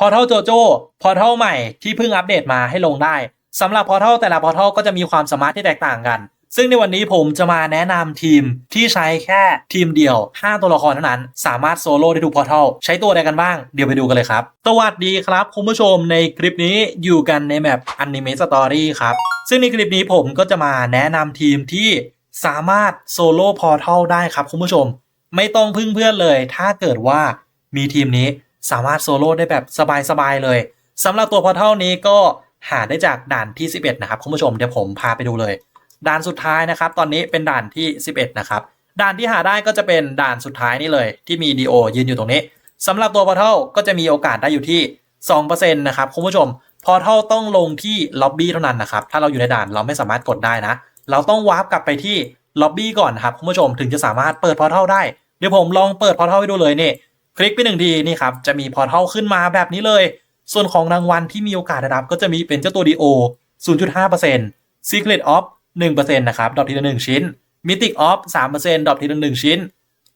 พอร์ทัลโจโจ้พอร์ทัลใหม่ที่เพิ่งอัปเดตมาให้ลงได้สำหรับพอร์ทัลแต่ละพอร์ทัลก็จะมีความสามารถที่แตกต่างกัน ซึ่งในวันนี้ผมจะมาแนะนำทีมที่ใช้แค่ทีมเดียว 5 ตัวละครเท่านั้น สามารถโซโล่ได้ทุกพอร์ทัลใช้ตัวใดกันบ้าง เดี๋ยวไปดูกันเลยครับ สวัสดีครับคุณผู้ชมในคลิปนี้อยู่กันในแมป Anime Story ครับ ซึ่งในคลิปนี้ผมก็จะมาแนะนำทีมที่สามารถโซโล่พอร์ทัลได้ครับคุณผู้ชม ไม่ต้องพึ่งเพื่อนเลย ถ้าเกิดว่ามีทีมนี้ สามารถโซโล่ได้แบบสบายๆเลยสำหรับตัวพอร์ทัลนี้ก็หาได้จากด่านที่ 11 นะครับคุณผู้ชมเดี๋ยวผมพาไปดูเลย ด่านสุดท้ายนะครับ ตอนนี้เป็นด่านที่ 11 นะครับ ด่านที่หาได้ก็จะเป็นด่านสุดท้ายนี่เลย ที่มีดีโอยืนอยู่ตรงนี้สำหรับตัวพอร์ทัลก็จะมีโอกาสได้อยู่ที่ 2%นะครับคุณผู้ชมพอร์ทัลต้องลงที่ล็อบบี้เท่านั้นนะครับถ้าเราอยู่ในด่านเราไม่สามารถกดได้นะ เราต้องวาร์ปกลับไปที่ล็อบบี้ก่อนนะครับคุณผู้ชมถึงจะสามารถเปิดพอร์ทัลได้เดี๋ยวผมลองเปิดพอร์ทัลให้ดูเลยเนี่ คลิกไปหนึ่งทีนี่ครับจะมีพอร์ทัลขึ้นมาแบบนี้เลย ส่วนของรางวัลที่มีโอกาสได้รับก็จะมีเป็นเจ้าตัวดีโอ0.5% Secret of 1%นะครับดอปทีละ1ชิ้น Mythic of 3%ดอปทีละ1ชิ้น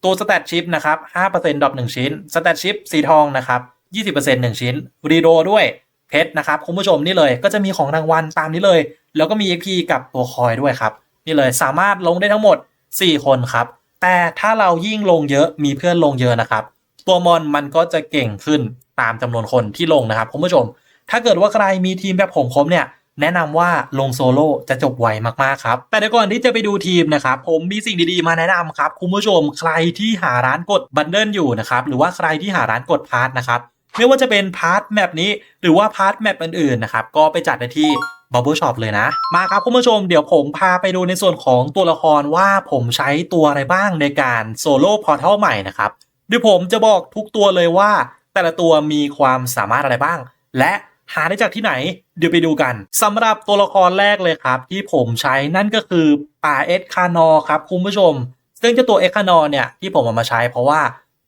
ตัว Stat Chip นะครับ5%ดอป1ชิ้น Stat Chip สีทองนะครับ20% 1 ชิ้นรีโดด้วยเพชรนะครับคุณผู้ชมนี่เลยก็จะมีของรางวัลตามนี้เลย แล้วก็มี XP กับตัวคอยด้วยครับนี่เลยสามารถลงได้ทั้งหมด 4 คนครับแต่ถ้าเรายิ่งลงเยอะมีเพื่อนลงเยอะนะครับ ตัวมอนมันก็จะเก่งขึ้นตามจำนวนคนที่ลงนะครับคุณผู้ชม ถ้าเกิดว่าใครมีทีมแบบผมคมเนี่ยแนะนำว่าลงโซโล่จะจบไวมากๆครับ แต่เดี๋ยวก่อนที่จะไปดูทีมนะครับ ผมมีสิ่งดีๆมาแนะนำครับ คุณผู้ชมใครที่หาร้านกดบันเดิลอยู่นะครับ หรือว่าใครที่หาร้านกดพาร์ทนะครับ ไม่ว่าจะเป็นพาร์ทแมปนี้ หรือว่าพาร์ทแมปอื่นๆนะครับ ก็ไปจัดได้ที่ Bubble Shop เลยนะ มาครับคุณผู้ชมเดี๋ยวผมพาไปดูในส่วนของตัวละครว่าผมใช้ตัวอะไรบ้างในการโซโล่พอร์ทัลใหม่นะครับ เดี๋ยวผมจะบอกทุกตัวเลยว่า แต่ละตัวมีความสามารถอะไรบ้าง และหาได้จากที่ไหน เดี๋ยวไปดูกันสำหรับตัวละครแรกเลยครับ ที่ผมใช้นั่นก็คือป่าเอ็ดคานอครับคุณผู้ชม ซึ่งเจ้าตัวเอ็ดคานอเนี่ยที่ผมเอามาใช้เพราะว่า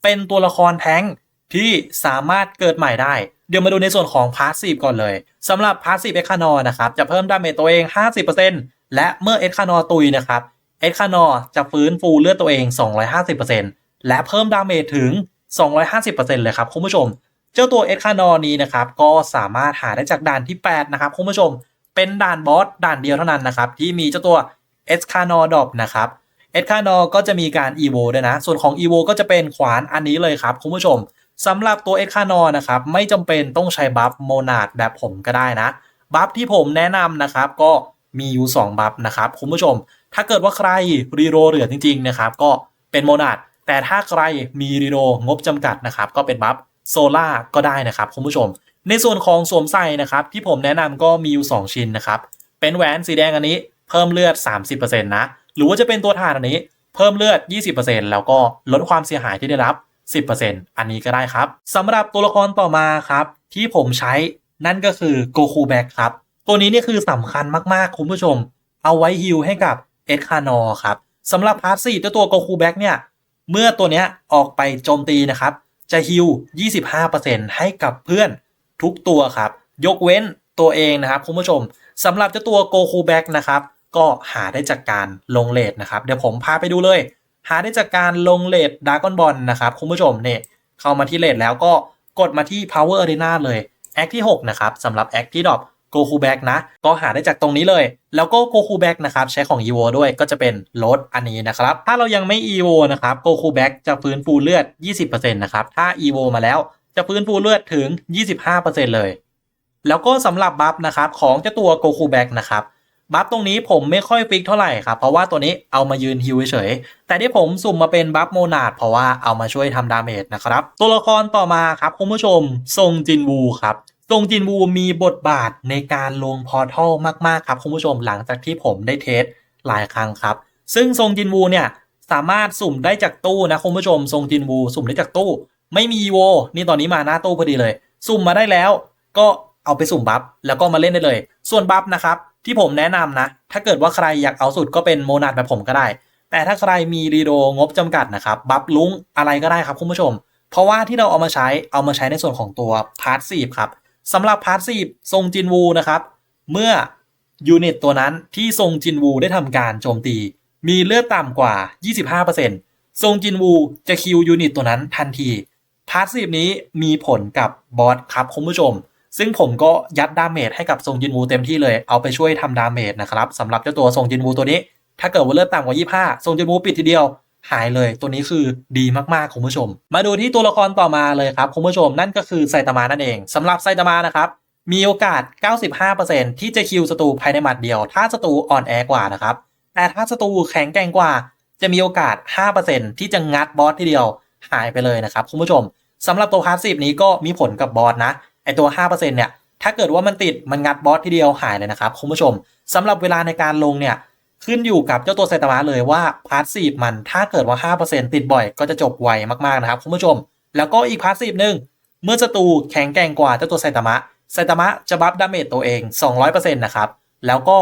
เป็นตัวละครแท้งที่สามารถเกิดใหม่ได้ เดี๋ยวมาดูในส่วนของพาสซีฟก่อนเลยสำหรับพาสซีฟเอ็ดคานอนะครับ จะเพิ่มดาเมจตัวเอง 50%และเมื่อเอ็ดคานอตุยนะครับเอ็ดคานอจะฟื้นฟูเลือดตัวเอง 250% และเพิ่มดาเมจถึง 250%เลยครับคุณผู้ชม เจ้าตัวเอ็ดคานอนี้นะครับก็สามารถหาได้จากด่านที่ 8 นะครับคุณผู้ชม เป็นด่านบอสด่านเดียวเท่านั้นนะครับ ที่มีเจ้าตัวเอ็ดคานอดอบนะครับเอ็ดคานอก็จะมีการอีโวด้วยนะ ส่วนของอีโวก็จะเป็นขวานอันนี้เลยครับคุณผู้ชมสำหรับตัวเอ็ดคานอนะครับไม่จำเป็นต้องใช้บัฟโมนาดแบบผมก็ได้นะบัฟที่ผมแนะนำนะครับก็มีอยู่ 2 บัฟนะครับคุณผู้ชม ถ้าเกิดว่าใครรีโรเหลือจริงๆนะครับก็เป็นโมนาด แต่ถ้าใครมีรีโดงบจำกัดนะครับ ก็เป็นบัฟโซล่าก็ได้นะครับคุณผู้ชม ในส่วนของสวมใส่นะครับ ที่ผมแนะนำก็มีอยู่ 2 ชิ้นนะครับ เป็นแหวนสีแดงอันนี้เพิ่มเลือด 30%นะ หรือว่าจะเป็นตัวถ่านอันนี้เพิ่มเลือด 20%แล้วก็ลดความเสียหายที่ได้รับ 10%อันนี้ก็ได้ครับสำหรับตัวละครต่อมาครับที่ผมใช้นั่นก็คือโกคูแบ็กครับ ตัวนี้นี่คือสำคัญมากๆ คุณผู้ชม เอาไว้ฮิลให้กับเอ็ดคานอครับสำหรับพาร์ทสี่ตัวตัวโกคูแบ็กเนี่ย เมื่อตัวเนี้ยออกไปโจมตีนะครับ จะฮิล25%ให้กับเพื่อนทุกตัวครับ ยกเว้นตัวเองนะครับคุณผู้ชมสำหรับเจ้าตัวโกคูแบ็กนะครับ ก็หาได้จากการลงเลทนะครับ เดี๋ยวผมพาไปดูเลย หาได้จากการลงเลทดากอนบอลนะครับคุณผู้ชมเนี่ยเข้ามาที่เลทแล้วก็กดมาที่ Power Arena เลยแอคที่ 6 นะครับสำหรับแอคที่ดรอป โกคูแบ็กนะ ก็หาได้จากตรงนี้เลย แล้วก็โกคูแบ็กนะครับ ใช้ของ EVO ด้วยก็จะเป็นลดอันนี้นะครับ ถ้าเรายังไม่ EVO นะครับโกคูแบ็กจะฟื้นฟูเลือด 20%นะครับถ้า EVO มาแล้วจะฟื้นฟูเลือดถึง 25%เลย แล้วก็สำหรับบัฟนะครับของเจ้าตัวโกคูแบ็กนะครับบัฟตรงนี้ผมไม่ค่อยฟิกเท่าไหร่ครับ เพราะว่าตัวนี้เอามายืนฮิวเฉย แต่ที่ผมสุ่มมาเป็นบัฟโมนาดเพราะว่าเอามาช่วยทำดาเมจนะครับ ตัวละครต่อมาครับคุณผู้ชมทรงจินวูครับ งจินวูมีบทบาทในการลงพอร์ทัลมาก ๆ ครับ คุณผู้ชมหลังจากที่ผมได้เทสหลายครั้งครับ ซึ่งทรงจินวูเนี่ยสามารถสุ่มได้จากตู้นะคุณผู้ชมทรงจินวูสุ่มได้จากตู้ ไม่มีโวนี่ตอนนี้มาหน้าตู้พอดีเลย สุ่มมาได้แล้ว ก็เอาไปสุ่มบัฟแล้วก็มาเล่นได้เลย ส่วนบัฟนะครับที่ผมแนะนำนะ ถ้าเกิดว่าใครอยากเอาสุดก็เป็นโมนาดแบบผมก็ได้ แต่ถ้าใครมีรีโดงบจำกัดนะครับบัฟลุงอะไรก็ได้ครับคุณผู้ชม เพราะว่าที่เราเอามาใช้เอามาใช้ในส่วนของตัวพาร์ทซีฟครับ สำหรับพาร์ทซีฟทรงจินวูนะครับ เมื่อยูนิตตัวนั้นที่ทรงจินวูได้ทำการโจมตี มีเลือดต่ำกว่า 25%ทรงจินวูจะคิวยูนิตตัวนั้นทันทีพาสซีฟนี้มีผลกับบอสครับคุณผู้ชม ซึ่งผมก็ยัดดาเมจให้กับทรงจินวูเต็มที่เลยเอาไปช่วยทำดาเมจนะครับสำหรับเจ้าตัวทรงจินวูตัวนี้ ถ้าเกิดว่าเลือดต่ำกว่า 25ทรงจินวูปิดทีเดียว หายเลย ตัวนี้คือดีมากๆคุณผู้ชม มาดูที่ตัวละครต่อมาเลยครับคุณผู้ชมนั่นก็คือไซตามะนั่นเองสำหรับไซตามะนะครับมีโอกาส 95%ที่จะคิวศัตรูภายในหมัดเดียว ถ้าศัตรูอ่อนแอกว่านะครับแต่ถ้าศัตรูแข็งแกร่งกว่า จะมีโอกาส 5%ที่จะงัดบอสทีเดียวหายไปเลยนะครับคุณผู้ชมสำหรับตัวพาสซีฟนี้ก็มีผลกับบอสนะไอตัว 5%เนี่ยถ้าเกิดว่ามันติดมันงัดบอสทีเดียวหายเลยนะครับคุณผู้ชมสำหรับเวลาในการลงเนี่ย ขึ้นอยู่กับเจ้าตัวไซตามะเลยว่าพาสซีฟมันถ้าเกิดว่า 5%ติดบ่อยก็จะจบไวมากๆนะครับคุณผู้ชม แล้วก็อีกพาสซีฟหนึ่งเมื่อศัตรูแข็งแกร่งกว่าเจ้าตัวไซตามะไซตามะจะบัฟดาเมจตัวเอง 200%นะครับแล้วก็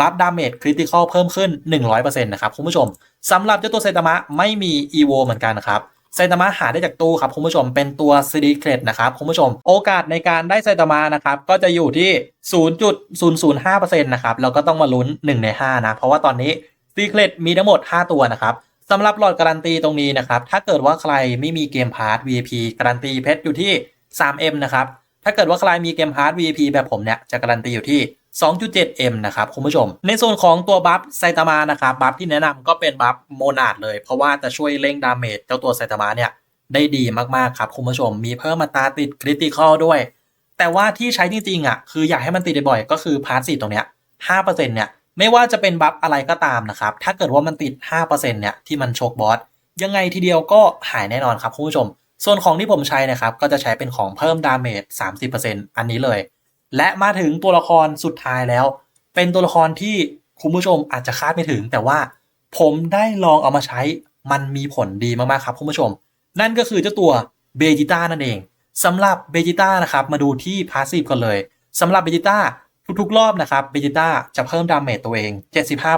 บัฟดาเมจคริติคอลเพิ่มขึ้น 100%นะครับคุณผู้ชมสำหรับเจ้าตัวไซตามะไม่มีอีโวเหมือนกันนะครับ ไซตามะหาได้จากตู้ครับคุณผู้ชมเป็นตัวซีดีเครดนะครับคุณผู้ชม โอกาสในการได้ไซตามะนะครับก็จะอยู่ที่ 0.005%นะครับแล้วก็ต้องมาลุ้น 1 ใน 5 นะ เพราะว่าตอนนี้ซีเครดมีทั้งหมด 5 ตัวนะครับสำหรับหลอดการันตีตรงนี้นะครับ ถ้าเกิดว่าใครไม่มีเกมพาร์ท VIP การันตีเพชรอยู่ที่ 3M นะครับถ้าเกิดว่าใครมีเกมพาร์ท VIP แบบผมเนี่ยจะการันตีอยู่ที่ 2.7M นะครับคุณผู้ชม ในส่วนของตัวบัฟไซตามะนะครับบัฟที่แนะนำก็เป็นบัฟโมนาดเลย เพราะว่าจะช่วยเร่งดาเมจเจ้าตัวไซตามะเนี่ยได้ดีมากๆครับคุณผู้ชม มีเพิ่มมาตาติดคริติคอลด้วย แต่ว่าที่ใช้จริงๆอะคืออยากให้มันติดบ่อยก็คือพาร์ทสี่ตรงเนี้ย5%เนี่ยไม่ว่าจะเป็นบัฟอะไรก็ตามนะครับ ถ้าเกิดว่ามันติด 5%เนี่ยที่มันโชกบอส ยังไงทีเดียวก็หายแน่นอนครับคุณผู้ชม ส่วนของที่ผมใช้นะครับ ก็จะใช้เป็นของเพิ่มดาเมจ 30%อันนี้เลย และมาถึงตัวละครสุดท้ายแล้ว เป็นตัวละครที่คุณผู้ชมอาจจะคาดไม่ถึง แต่ว่าผมได้ลองเอามาใช้มันมีผลดีมากๆครับคุณผู้ชม นั่นก็คือเจ้าตัวเบจิต้านั่นเองสำหรับเบจิต้านะครับมาดูที่พาสซีฟกันเลยสำหรับเบจิต้าทุกๆ รอบนะครับเบจิต้าจะเพิ่มดาเมจตัวเอง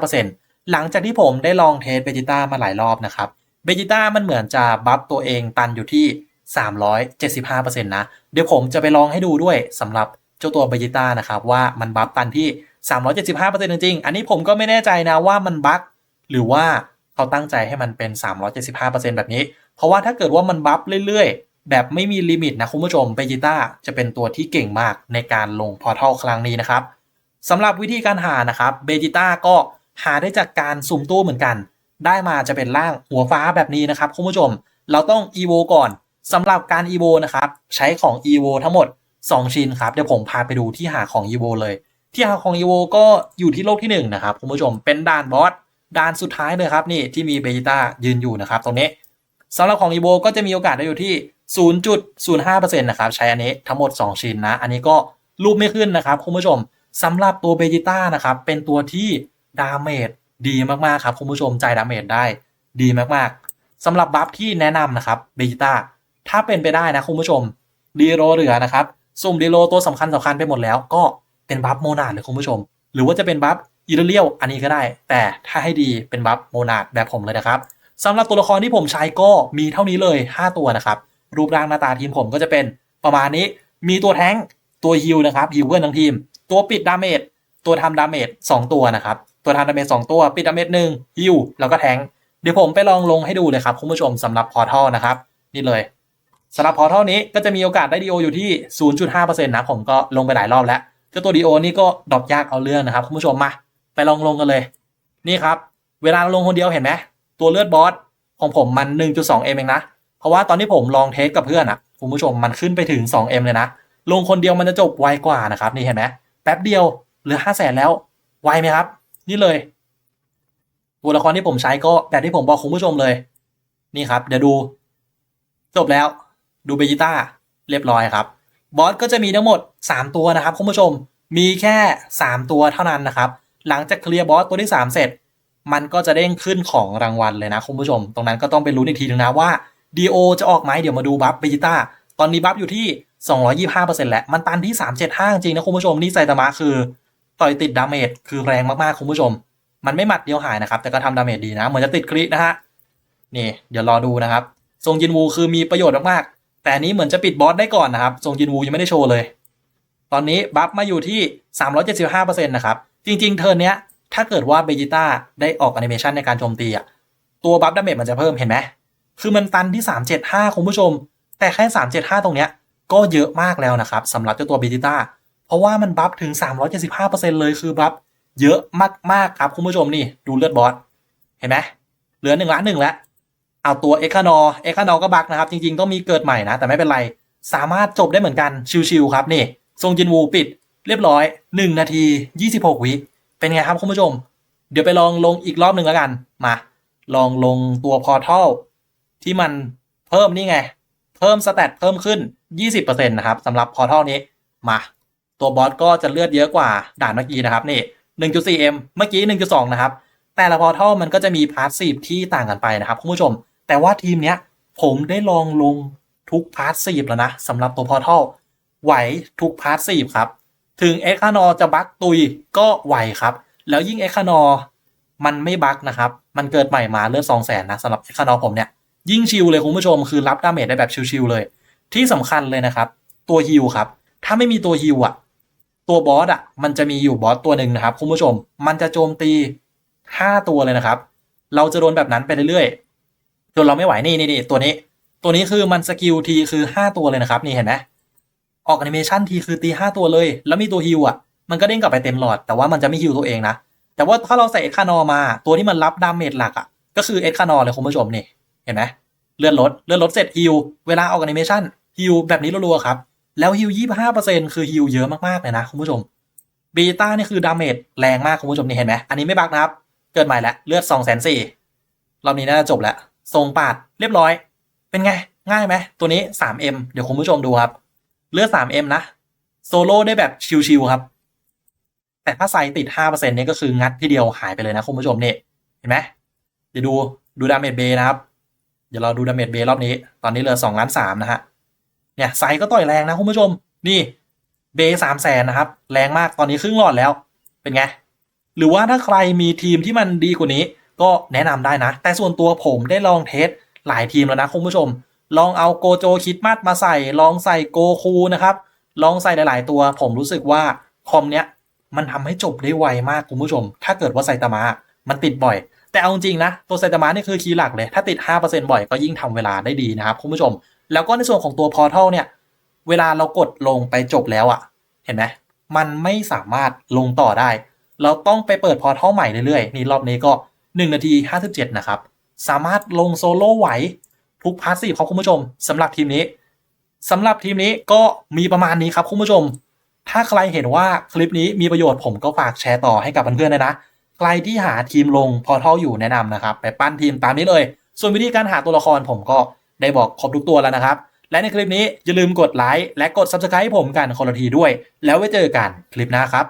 75%หลังจากที่ผมได้ลองเทสเบจิต้ามาหลายรอบนะครับเบจิต้ามันเหมือนจะบัฟตัวเองตันอยู่ที่ 375%นะ เดี๋ยวผมจะไปลองให้ดูด้วยสำหรับ เจ้าตัวเบจิต้านะครับว่ามันบัฟตันที่ 375%จริงๆ อันนี้ผมก็ไม่แน่ใจนะว่ามันบัฟหรือว่าเขาตั้งใจให้มันเป็น 375%แบบนี้ เพราะว่าถ้าเกิดว่ามันบัฟเรื่อยๆ แบบไม่มีลิมิตนะคุณผู้ชมเบจิต้าจะเป็นตัวที่เก่งมากในการลงพอร์ทัลครั้งนี้นะครับสำหรับวิธีการหานะครับเบจิต้าก็หาได้จากการสุ่มตู้เหมือนกัน ได้มาจะเป็นร่างหัวฟ้าแบบนี้นะครับคุณผู้ชม เราต้อง EVO ก่อนสำหรับการ EVO นะครับใช้ของ EVO ทั้งหมด 2 ชิ้นครับ เดี๋ยวผมพาไปดูที่หาของ EVO เลย ที่หาของ EVO ก็อยู่ที่โลกที่ 1 นะครับคุณผู้ชมเป็นด่านบอสด่านสุดท้ายเลยครับนี่ที่มีเบจิต้ายืนอยู่นะครับตรงนี้สำหรับของ EVO ก็จะมีโอกาสได้อยู่ที่ 0.05%นะครับใช้อันนี้ทั้งหมด 2 ชิ้นนะ อันนี้ก็รูปไม่ขึ้นนะครับคุณผู้ชมสำหรับตัวเบจิต้านะครับเป็นตัวที่ดาเมจดีมากๆครับคุณผู้ชมจ่ายดาเมจได้ดีมากๆสำหรับบัฟที่แนะนำนะครับเบจิต้าถ้าเป็นไปได้นะคุณผู้ชมดีโรเหลือนะครับ สุ่มดีโรตัวสำคัญสำคัญไปหมดแล้ว ก็เป็นบัฟโมนาดเลยคุณผู้ชม หรือว่าจะเป็นบัฟอิเลียวอันนี้ก็ได้ แต่ถ้าให้ดีเป็นบัฟโมนาดแบบผมเลยนะครับสำหรับตัวละครที่ผมใช้ก็มีเท่านี้เลย 5 ตัวนะครับ รูปร่างหน้าตาทีมผมก็จะเป็นประมาณนี้มีตัวแท้งตัวฮิลนะครับฮิลเพื่อนทั้งทีม ตัวปิดดาเมจตัวทำดาเมจ2ตัวนะครับ ตัวทำดาเมจ2ตัว ปิดดาเมจหนึ่งฮิลแล้วก็แท้งเดี๋ยวผมไปลองลงให้ดูเลยครับคุณผู้ชมสำหรับพอร์ทัลนะครับ นี่เลย สำหรับพอร์ทัลนี้ก็จะมีโอกาสได้ดีโออยู่ที่ 0.5%นะผมก็ลงไปหลายรอบแล้วเจ้าตัวดีโอนี่ก็ดรอปยากเอาเรื่องนะครับคุณผู้ชมมา ไปลองลงกันเลย นี่ครับ เวลาลงคนเดียวเห็นไหมตัวเลือดบอสของผมมัน 1.2M เองนะ เพราะว่าตอนที่ผมลองเทสกับเพื่อนอะคุณผู้ชมมันขึ้นไปถึง 2M เลยนะ ลงคนเดียวมันจะจบไวกว่านะครับ นี่เห็นไหมแป๊บเดียวเหลือ 5 0 0แสนแล้วไวไหมครับ นี่เลย ตัวละครที่ผมใช้ก็แบบที่ผมบอกคุณผู้ชมเลย นี่ครับ เดี๋ยวดู จบแล้ว ดูเบจิต้าเรียบร้อยครับ บอสก็จะมีทั้งหมด 3 ตัวนะครับคุณผู้ชมมีแค่ 3 ตัวเท่านั้นนะครับ หลังจากเคลียร์บอสตัวที่ 3 เสร็จ มันก็จะเด้งขึ้นของรางวัลเลยนะคุณผู้ชม ตรงนั้นก็ต้องไปรู้นอีกทีนึงนะว่า DO จะออกไหมเดี๋ยวมาดูบัฟเบจิต้าตอนนี้บัฟอยู่ที่ 225%แล้วมันตันที่ 375 จริงนะคุณผู้ชมนี่ไซตามะคือ ต่อยติดดาเมจคือแรงมากๆคุณผู้ชม มันไม่หมัดเดียวหายนะครับแต่ก็ทำดาเมจดีนะ เหมือนจะติดครินะฮะนี่ เดี๋ยวรอดูนะครับทรงยินวูคือมีประโยชน์มาก แต่นี้เหมือนจะปิดบอสได้ก่อนนะครับทรงยินวูยังไม่ได้โชว์เลย ตอนนี้บัฟมาอยู่ที่ 375%นะครับ จริง ๆ เทิร์นเนี้ย ถ้าเกิดว่าเบจิต้าได้ออกแอนิเมชันในการโจมตีอะ ตัวบัฟดาเมจมันจะเพิ่มเห็นไหม คือมันตันที่ 375 คุณผู้ชม แต่แค่ 375 ตรงเนี้ย ก็เยอะมากแล้วนะครับสำหรับเจ้าตัวเบจิต้า เพราะว่ามันบัฟถึง 375%เลยคือบัฟเยอะมากๆครับคุณผู้ชมนี่ดูเลือดบอส เห็นไหมเหลือหนึ่งละหนึ่งแล้ว เอาตัวเอกคานอเอกคานอก็บักนะครับ จริงๆต้องมีเกิดใหม่นะ แต่ไม่เป็นไร สามารถจบได้เหมือนกัน ชิวๆครับนี่ทรงจินวูปิดเรียบร้อย 1 นาที 26 วิเป็นไงครับคุณผู้ชม เดี๋ยวไปลองลงอีกรอบหนึ่งแล้วกัน มา ลองลงตัวพอทัลที่มันเพิ่มนี่ไง เพิ่มสเตตเพิ่มขึ้น 20%นะครับสำหรับพอทัลนี้มาตัวบอสก็จะเลือดเยอะกว่าด่านเมื่อกี้นะครับนี่ 1.4M เมื่อกี้ 1.2 นะครับ แต่ละพอทัลมันก็จะมีพาร์ทซีฟที่ต่างกันไปนะครับคุณผู้ชม แต่ว่าทีมเนี้ย ผมได้ลองลงทุกพาร์ทซีฟแล้วนะสำหรับตัวพอร์ทัลไหวทุกพาร์ทซีฟครับ ถึงเอ็กคานอจะบักตุยก็ไหวครับ แล้วยิ่งเอ็กคานอมันไม่บักนะครับ มันเกิดใหม่มาเลือดสองแสนนะสำหรับเอ็กคานอผมเนี่ยยิ่งชิลเลยคุณผู้ชมคือรับดาเมจได้แบบชิลๆเลย ที่สำคัญเลยนะครับ ตัวฮิลครับ ถ้าไม่มีตัวฮิลอะ ตัวบอสอะ มันจะมีอยู่บอสตัวหนึ่งนะครับคุณผู้ชม มันจะโจมตีห้าตัวเลยนะครับ เราจะโดนแบบนั้นไปเรื่อย จนเราไม่ไหวนี่นี่นี่ตัวนี้ ตัวนี้คือมันสกิลทีคือห้าตัวเลยนะครับ นี่เห็นไหมออกแอนิเมชันทีคือตีห้าตัวเลย แล้วมีตัวฮิลอะ มันก็เด้งกลับไปเต็มหลอด แต่ว่ามันจะไม่ฮิลตัวเองนะ แต่ว่าถ้าเราใส่เอ็กคานอมา ตัวที่มันรับดาเมจหลักอะ ก็คือเอ็กคานอเลยคุณผู้ชมนี่ เห็นไหมเลื่อนลดเลื่อนลดเสร็จฮิลเวลาออกแอนิเมชันฮิลแบบนี้รัวๆครับ แล้วฮิลยี่ห้าเปอร์เซ็นต์คือฮิลเยอะมากๆเลยนะคุณผู้ชมบีต้านี่คือดาเมจแรงมากคุณผู้ชมนี่เห็นไหมอันนี้ไม่บักนะครับ เกิดใหม่แล้วเลือดสองแสนสี่รอบนี้น่าจะจบแล้ว ทรงปาดเรียบร้อย เป็นไง ง่ายไหมตัวนี้ 3M เดี๋ยวคุณผู้ชมดูครับ เลือด 3M นะ โซโล่ได้แบบชิวๆครับ แต่ถ้าใส่ติด 5%เนี่ยก็คืองัดทีเดียวหายไปเลยนะคุณผู้ชมเนี่ยเห็นไหมเดี๋ยวดูดูดาเมจเบนะครับ เดี๋ยวเราดูดาเมจเบรอบนี้ ตอนนี้เหลือ2ล้าน3นะฮะเนี่ยไซก็ต่อยแรงนะคุณผู้ชม นี่เบสามแสนนะครับ แรงมากตอนนี้ครึ่งหลอดแล้ว เป็นไง หรือว่าถ้าใครมีทีมที่มันดีกว่านี้ ก็แนะนำได้นะ แต่ส่วนตัวผมได้ลองเทสหลายทีมแล้วนะคุณผู้ชม ลองเอาโกโจคิดมัดมาใส่ ลองใส่โกคูนะครับ ลองใส่หลาย ๆ ตัว ผมรู้สึกว่าคอมเนี้ยมันทำให้จบได้ไวมากคุณผู้ชม ถ้าเกิดว่าไซตามะมันติดบ่อย แต่เอาจริงนะ ตัวไซตามะนี่คือคีย์หลักเลย ถ้าติด 5%บ่อยก็ยิ่งทำเวลาได้ดีนะครับคุณผู้ชม แล้วก็ในส่วนของตัวพอร์ทัลเนี่ย เวลาเรากดลงไปจบแล้วอะ่ะ เห็นไหมมันไม่สามารถลงต่อได้ เราต้องไปเปิดพอร์ทัลใหม่เรื่อยๆ นี่รอบนี้ก็ 1 นาที 57 นะครับ สามารถลงโซโล่ไหว ทุกพาร์ทสี่ครับคุณผู้ชมสำหรับทีมนี้สำหรับทีมนี้ก็มีประมาณนี้ครับคุณผู้ชม ถ้าใครเห็นว่าคลิปนี้มีประโยชน์ผมก็ฝากแชร์ต่อให้กับเพื่อนๆเลยนะ ใครที่หาทีมลงพอร์ทัลอยู่แนะนำนะครับ ไปปั้นทีมตามนี้เลย ส่วนวิธีการหาตัวละครผมก็ได้บอกครบทุกตัวแล้วนะครับ และในคลิปนี้อย่าลืมกดไลค์และกด Subscribe ให้ผมกันคนละทีด้วย แล้วไว้เจอกันคลิปหน้าครับ